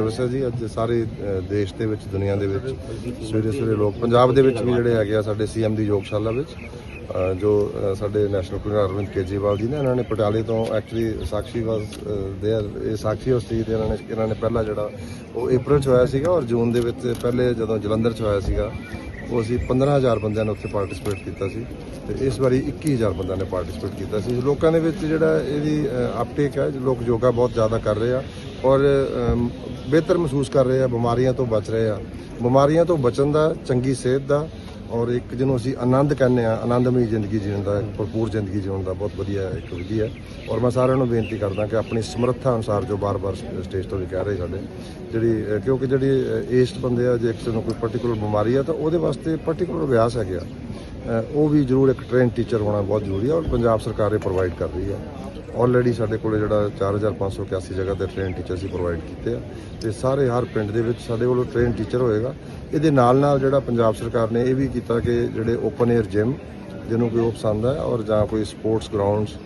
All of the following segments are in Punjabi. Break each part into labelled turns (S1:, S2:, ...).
S1: ਦਿਵਸ ਜੀ ਅੱਜ ਸਾਰੇ ਅ, ਦੇਸ਼ ਦੇ ਵਿੱਚ ਦੁਨੀਆ ਦੇ ਵਿੱਚ ਸਵੇਰੇ ਸਵੇਰੇ ਲੋਕ ਪੰਜਾਬ ਦੇ ਵਿੱਚ ਵੀ ਜਿਹੜੇ ਹੈਗੇ ਆ ਸਾਡੇ ਸੀਐਮ ਦੀ ਯੋਗਸ਼ਾਲਾ ਵਿੱਚ ਅ, ਜੋ ਅ, ਸਾਡੇ ਨੈਸ਼ਨਲ ਪ੍ਰੀਮੀਅਰ ਅਰਵਿੰਦ ਕੇਜਰੀਵਾਲ ਜੀ ਨੇ ਇਹਨਾਂ ਨੇ ਪਟਿਆਲੇ ਤੋਂ ਐਕਚੁਅਲੀ ਸਾਕਸ਼ੀ ਵਾਸ ਦੇ ਇਹ ਸਾਕਸ਼ੀ ਹੋਸਤੀ ਤੇ ਇਹਨਾਂ ਨੇ ਇਹਨਾਂ ਨੇ ਪਹਿਲਾ ਜਿਹੜਾ ਉਹ ਅਪ੍ਰੈਲ ਚ ਹੋਇਆ ਸੀਗਾ ਔਰ ਜੂਨ ਦੇ ਵਿੱਚ ਪਹਿਲੇ ਜਦੋਂ ਜਲੰਧਰ ਚ ਹੋਇਆ ਸੀਗਾ ਉਹ ਅਸੀਂ 15000 ਬੰਦਿਆਂ ਨੇ ਉੱਥੇ ਪਾਰਟਿਸਿਪੇਟ ਕੀਤਾ ਸੀ ਤੇ ਇਸ ਵਾਰੀ 21000 ਬੰਦਿਆਂ ਨੇ ਪਾਰਟਿਸਿਪੇਟ ਕੀਤਾ ਸੀ। ਲੋਕਾਂ ਦੇ ਵਿੱਚ ਜਿਹੜਾ ਇਹਦੀ ਅਪਟੇਕ ਹੈ ਲੋਕ ਯੋਗਾ ਬਹੁਤ ਜ਼ਿਆਦਾ ਕਰ ਰਹੇ ਆ। ਔਰ ਬਿਹਤਰ ਮਹਿਸੂਸ ਕਰ ਰਹੇ ਆ, ਬਿਮਾਰੀਆਂ ਤੋਂ ਬਚ ਰਹੇ ਆ। ਬਿਮਾਰੀਆਂ ਤੋਂ ਬਚਣ ਦਾ, ਚੰਗੀ ਸਿਹਤ ਦਾ ਔਰ ਇੱਕ ਜਿਹਨੂੰ ਅਸੀਂ ਆਨੰਦ ਕਹਿੰਦੇ ਆ, ਆਨੰਦਮਈ ਜ਼ਿੰਦਗੀ ਜੀਣ ਦਾ ਭਰਪੂਰ ਜ਼ਿੰਦਗੀ ਜਿਉਣ ਦਾ ਬਹੁਤ ਵਧੀਆ ਇੱਕ ਵਿਧੀ ਹੈ। ਔਰ ਮੈਂ ਸਾਰਿਆਂ ਨੂੰ ਬੇਨਤੀ ਕਰਦਾ ਕਿ ਆਪਣੀ ਸਮਰੱਥਾ ਅਨੁਸਾਰ ਜੋ ਬਾਰ-ਬਾਰ ਸਟੇਜ ਤੋਂ ਵੀ ਕਹਿ ਰਹੇ ਸਾਡੇ, ਜਿਹੜੀ ਕਿਉਂਕਿ ਜਿਹੜੀ ਏਜਡ ਬੰਦੇ ਆ, ਜੇ ਕਿਸੇ ਨੂੰ ਕੋਈ ਪਾਰਟਿਕੂਲਰ ਬਿਮਾਰੀ ਆ, ਤਾਂ ਉਹਦੇ ਵਾਸਤੇ ਪਾਰਟਿਕੂਲਰ ਅਭਿਆਸ ਹੈਗੇ ਆ। ਉਹ ਵੀ ਜ਼ਰੂਰ ਇੱਕ ਟ੍ਰੇਨ ਟੀਚਰ ਹੋਣਾ ਬਹੁਤ ਜ਼ਰੂਰੀ ਹੈ ਔਰ ਪੰਜਾਬ ਸਰਕਾਰ ਇਹ ਪ੍ਰੋਵਾਈਡ ਕਰ ਰਹੀ ਹੈ। ਆਲਰੇਡੀ ਸਾਡੇ ਕੋਲੇ ਜਿਹੜਾ 4581 ਜਗ੍ਹਾ ਤੇ ਟ੍ਰੇਨ ਟੀਚਰ ਸੀ ਪ੍ਰੋਵਾਈਡ ਕੀਤੇ ਆ। ਤੇ ਸਾਰੇ ਹਰ ਪਿੰਡ ਦੇ ਵਿੱਚ ਸਾਡੇ ਕੋਲ ਟ੍ਰੇਨ ਟੀਚਰ ਹੋਏਗਾ। ਇਹਦੇ ਨਾਲ ਨਾਲ ਜਿਹੜਾ ਪੰਜਾਬ ਸਰਕਾਰ ਨੇ ਇਹ ਵੀ ਕੀਤਾ ਕਿ ਜਿਹੜੇ ਓਪਨ 에ਅਰ ਜਿਮ ਜਿਹਨੂੰ ਕੋਈ ਉਹ ਪਸੰਦ ਹੈ ਔਰ ਜਾਂ ਕੋਈ ਸਪੋਰਟਸ ਗਰਾਊਂਡਸ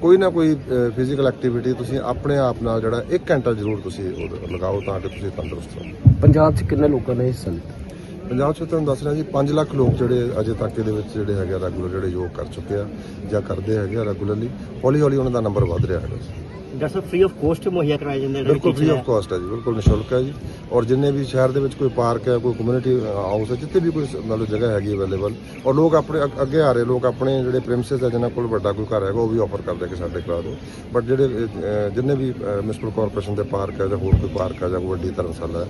S1: ਕੋਈ ਨਾ ਕੋਈ ਫਿਜ਼ੀਕਲ ਐਕਟੀਵਿਟੀ ਤੁਸੀਂ ਆਪਣੇ ਆਪ ਨਾਲ ਜਿਹੜਾ 1 ਘੰਟਾ ਜ਼ਰੂਰ ਤੁਸੀਂ ਉਹ ਲਗਾਓ ਤਾਂ ਕਿ ਤੁਸੀਂ ਤੰਦਰੁਸਤ ਰਹੋ।
S2: ਪੰਜਾਬ 'ਚ ਕਿੰਨੇ ਲੋਕਾਂ ਨੇ ਹਿੱਸਾ ਲਿੱਤਾ
S1: ਪੰਜਾਬ 'ਚ ਤੁਹਾਨੂੰ ਦੱਸ ਰਿਹਾ ਜੀ 5 ਲੱਖ ਲੋਕ ਜਿਹੜੇ ਅਜੇ ਤੱਕ ਇਹਦੇ ਵਿੱਚ ਜਿਹੜੇ ਹੈਗੇ ਰੈਗੂਲਰ ਜਿਹੜੇ ਯੋਗ ਕਰ ਚੁੱਕੇ ਆ ਜਾਂ ਕਰਦੇ ਹੈਗੇ ਆ ਰੈਗੂਲਰਲੀ ਹੌਲੀ ਹੌਲੀ ਉਹਨਾਂ ਦਾ ਨੰਬਰ ਵੱਧ ਰਿਹਾ ਹੈਗਾ
S3: ਡਾਕਟਰ ਫ੍ਰੀ ਆਫ ਕੋਸਟ ਮੁਹੱਈਆ ਕਰਾਇਆ ਜਾਂਦਾ
S1: ਬਿਲਕੁਲ ਫ੍ਰੀ ਆਫ ਕਾਸਟ ਹੈ ਜੀ ਬਿਲਕੁਲ ਨਿਸ਼ੁਲਕ ਹੈ ਜੀ। ਔਰ ਜਿੰਨੇ ਵੀ ਸ਼ਹਿਰ ਦੇ ਵਿੱਚ ਕੋਈ ਪਾਰਕ ਹੈ ਕੋਈ ਕਮਿਊਨਿਟੀ ਹਾਊਸ ਹੈ ਜਿੱਥੇ ਵੀ ਕੋਈ ਮਤਲਬ ਜਗ੍ਹਾ ਹੈਗੀ ਅਵੇਲੇਬਲ ਔਰ ਲੋਕ ਆਪਣੇ ਅੱਗ- ਅੱਗੇ ਆ ਰਹੇ ਲੋਕ ਆਪਣੇ ਜਿਹੜੇ ਪ੍ਰੈਮਿਸਿਸ ਹੈ ਜਿਨ੍ਹਾਂ ਕੋਲ ਵੱਡਾ ਕੋਈ ਘਰ ਹੈਗਾ ਉਹ ਵੀ ਆਫਰ ਕਰਦੇ ਕਿ ਸਾਡੇ ਕਰਾ ਦਿਓ ਬਟ ਜਿਹੜੇ ਜਿੰਨੇ ਵੀ ਮਿਊਨਿਸਪਲ ਕਾਰਪੋਰੇਸ਼ਨ ਦੇ ਪਾਰਕ ਹੈ ਜਾਂ ਹੋਰ ਕੋਈ ਪਾਰਕ ਹੈ ਜਾਂ ਕੋਈ ਵੱਡੀ ਧਰਮਸ਼ਾਲਾ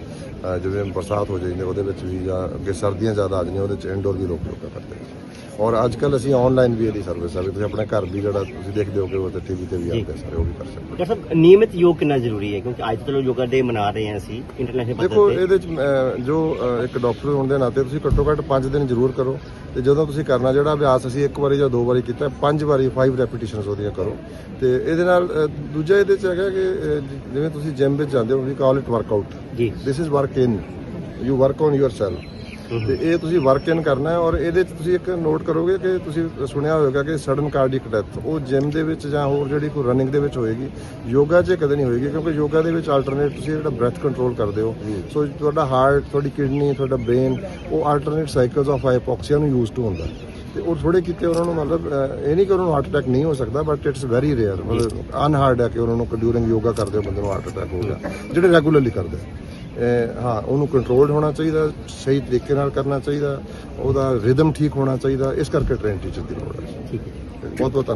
S1: ਹੈ ਜਿਵੇਂ ਬਰਸਾਤ ਹੋ ਜਾਂਦੀ ਉਹਦੇ ਵਿੱਚ ਵੀ ਜਾਂ ਅੱਗੇ ਸਰਦੀਆਂ ਜ਼ਿਆਦਾ ਆ ਜਾਂਦੀਆਂ ਉਹਦੇ ਚ ਇੰਡੋਰ ਵੀ ਲੋਕ ਯੋਗਾ ਕਰਦੇ ਨੇ ਔਰ ਅੱਜ ਕੱਲ ਅਸੀਂ ਆਨਲਾਈਨ ਵੀ ਇਹਦੀ ਸਰਵਿਸ ਆ ਵੀ ਤੁਸੀਂ ਆਪਣੇ ਘਰ ਵੀ ਜਿਹੜਾ ਤੁਸੀਂ ਦੇਖਦੇ ਹੋਗੇ ਉਹ ਤੇ ਟੀਵੀ ਤੇ ਵੀ ਆਉਂਦੇ ਸਾਰੇ ਉਹ ਵੀ ਕਰ ਸਕਦੇ ਹੋ।
S3: ਡਾਕਟਰ ਸਾਹਿਬ ਨਿਯਮਿਤ ਯੋਗ ਕਿੰਨਾ ਜ਼ਰੂਰੀ ਹੈ? ਕਿਉਂਕਿ ਅੱਜ ਚਲੋ ਯੋਗਾ ਡੇ ਮਨਾ ਰਹੇ ਹਾਂ ਅਸੀਂ ਇੰਟਰਨੈਸ਼ਨਲ
S1: ਦੇਖੋ
S3: ਪੱਧਰ ਤੇ।
S1: ਇਹਦੇ ਚ ਅਹ, ਜੋ ਅਹ, ਇੱਕ ਡਾਕਟਰ ਹੋਣ ਦੇ ਨਾਤੇ ਤੁਸੀਂ ਘੱਟੋ ਘੱਟ 5 ਦਿਨ ਜ਼ਰੂਰ ਕਰੋ ਤੇ ਜਦੋਂ ਤੁਸੀਂ ਕਰਨਾ ਜਿਹੜਾ ਅਭਿਆਸ ਅਸੀਂ ਇੱਕ ਵਾਰੀ ਜਾਂ ਦੋ ਵਾਰੀ ਕੀਤਾ ਪੰਜ ਵਾਰੀ 5 ਰੈਪੀਟੀਸ਼ਨਸ ਉਹਦੀਆਂ ਕਰੋ। ਤੇ ਇਹਦੇ ਨਾਲ ਅਹ, ਦੂਜਾ ਇਹਦੇ ਚ ਹੈਗਾ ਕਿ ਅਹ, ਜ- ਜਿਵੇਂ ਤੁਸੀਂ ਜਿਮ ਵਿੱਚ ਜਾਂਦੇ ਹੋ ਵੀ ਕਾਲ ਇਟ ਵਰਕਆਊਟ
S3: ਜੀ।
S1: This is work in you work on yourself ਤੇ ਇਹ ਤੁਸੀਂ ਵਰਕ ਇਨ ਕਰਨਾ ਹੈ ਔਰ ਇਹਦੇ ਚ ਤੁਸੀਂ ਇੱਕ ਨੋਟ ਕਰੋਗੇ ਕਿ ਤੁਸੀਂ ਸੁਣਿਆ ਹੋਵੇਗਾ ਕਿ ਸਡਨ ਕਾਰਡਿਕ ਡੈਥ ਉਹ ਜਿਮ ਦੇ ਵਿੱਚ ਜਾਂ ਹੋਰ ਜਿਹੜੀ ਕੋਈ ਰਨਿੰਗ ਦੇ ਵਿੱਚ ਹੋਏਗੀ ਯੋਗਾ 'ਚ ਕਦੇ ਨਹੀਂ ਹੋਏਗੀ ਕਿਉਂਕਿ ਯੋਗਾ ਦੇ ਵਿੱਚ ਆਲਟਰਨੇਟ ਤੁਸੀਂ ਜਿਹੜਾ ਬ੍ਰੈਥ ਕੰਟਰੋਲ ਕਰਦੇ ਹੋ। ਸੋ ਤੁਹਾਡਾ ਹਾਰਟ ਤੁਹਾਡੀ ਕਿਡਨੀ ਤੁਹਾਡਾ ਬ੍ਰੇਨ ਉਹ ਆਲਟਰਨੇਟ ਸਾਈਕਲਸ ਆਫ ਹਾਈਪੋਕਸੀਆ ਨੂੰ ਯੂਜ਼ ਟੂ ਹੁੰਦਾ। ਤੇ ਉਹ ਥੋੜੇ ਕੀਤੇ ਉਹਨਾਂ ਨੂੰ ਮਤਲਬ ਇਹ ਨਹੀਂ ਕਿ ਉਹਨਾਂ ਨੂੰ ਹਾਰਟ ਅਟੈਕ ਨਹੀਂ ਹੋ ਸਕਦਾ ਬਟ ਇਟਸ ਵੈਰੀ ਰੇਅਰ ਮਤਲਬ ਅਨਹਾਰਡ ਹੈ ਕਿ ਉਹਨਾਂ ਨੂੰ ਡਿਊਰਿੰਗ ਯੋਗਾ ਕਰਦੇ ਹੋ ਬੰਦੇ ਨੂੰ ਹਾਰਟ ਅਟੈਕ ਹੋ ਗਿਆ ਜਿਹੜੇ ਰੈਗੂਲਰਲੀ ਕਰਦੇ ਹਾਂ ਉਹਨੂੰ ਕੰਟਰੋਲਡ ਹੋਣਾ ਚਾਹੀਦਾ ਸਹੀ ਤਰੀਕੇ ਨਾਲ ਕਰਨਾ ਚਾਹੀਦਾ ਉਹਦਾ ਰਿਦਮ ਠੀਕ ਹੋਣਾ ਚਾਹੀਦਾ ਇਸ ਕਰਕੇ ਟ੍ਰੇਨ ਟੀਚਰ ਦੀ ਲੋੜ ਹੈ।
S3: ਠੀਕ ਹੈ।
S1: ਬਹੁਤ ਬਹੁਤ